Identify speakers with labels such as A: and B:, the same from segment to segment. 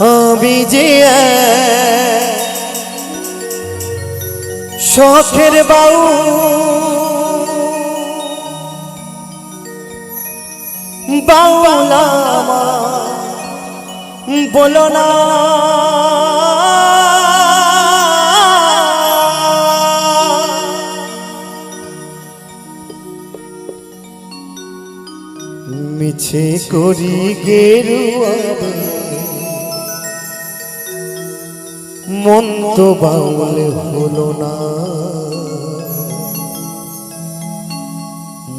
A: আমি যে এক শখের বাউ বাউলা বলো না। মিছে করি গেরুয়া। মন তো বাউল হলো না।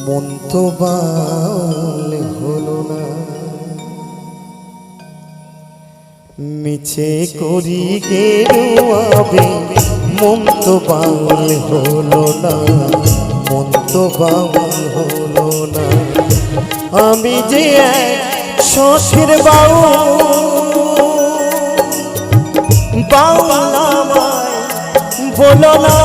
A: মন তো বাউল হলো না। মিছে করি গেরুয়াবে মন তো বাউল হলো না। মন তো বাউল হলো না। আমি যে এক শখের বাউলামায় বলো না।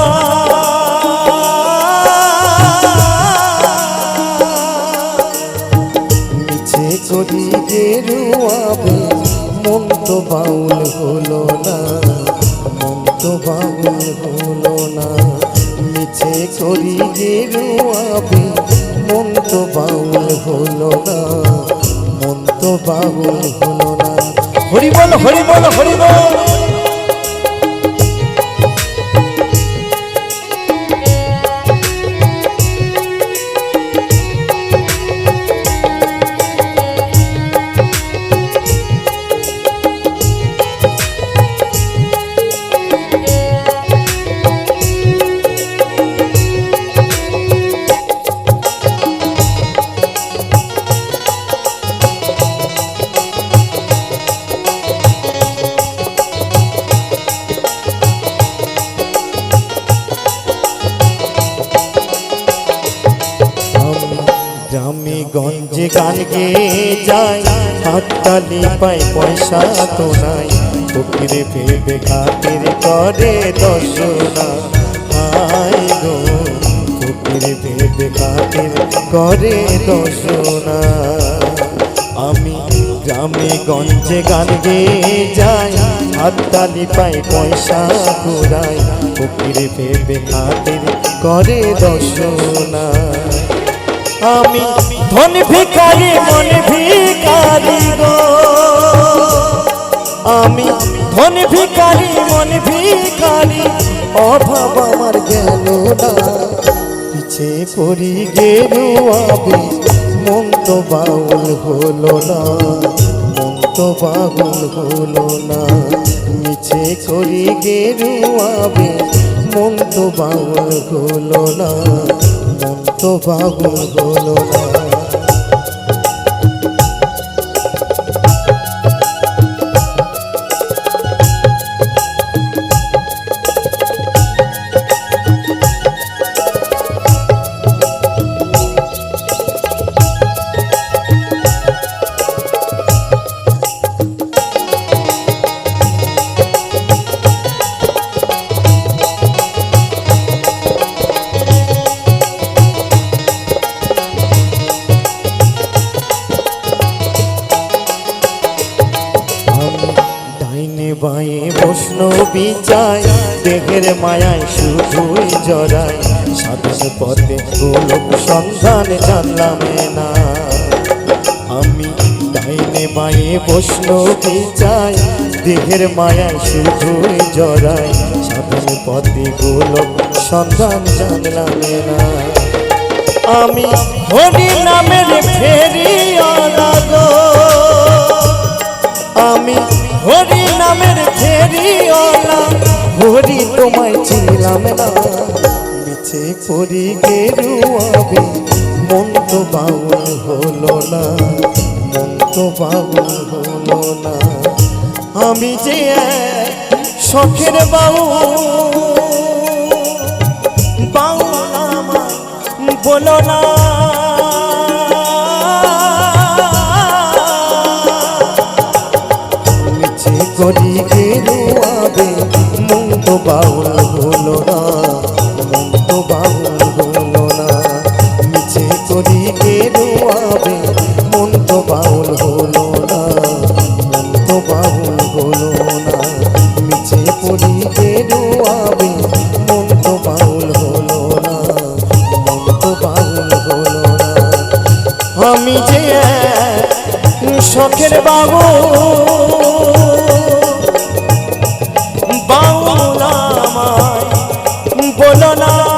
A: মিছে করি গেরুয়াবে মন তো বাউল হলো না মন তো বাউল হলো না। মিছে করি গেরুয়াবে মন তো বাউল হলো না মন তো বাউল হলো না। হরি বল হরি গঞ্জে গান গেয়ে যাই হাততালি পাই পয়সা তো নাই। ফকিরে ভেবে খাতির করে দর্শনা হাই গো, ফকিরে ভেবে খাতির করে দর্শনা আমি গ্রামে গঞ্জে গান গেয়ে যাই হাততালি পাই পয়সা ঘুরাই ফকিরে ভেবে খাতির করে দর্শনা আমি ধন ভিকারি মন ভিকারি গো। আমি ধন ভিকারি মন ভিকারি অভাব আমার গেল না। পিছে পড়ি গেলু আবে মন তো বাউল হলো না। মন তো বাউল হলো না। মিছে করি গেলু আবে মন তো বাউল হলো না। মন তো বাউল হলো না। বৈষ্ণবী চাই দেহের মায়ায় শুধুই জড়াই সাধন পথে গোলক সন্ধান জানলাম না। আমি ডাইনে বাঁয়ে বৈষ্ণবী চাই দেহের মায়ায় শুধুই জড়াই সাধন পথে গোলক সন্ধান জানলাম না। আমি হরি নামের গো আমি হরি নামের ফেরিওয়ালা, হরি তোমায় ছিলাম না। মিছে করি গেরুয়াবে, মন তো বাউল হলো না, মন তো বাউল হলো না। আমি যে শখের বাউ বাউল আমার বলো না। শখের বাবু বাউলা বলো না।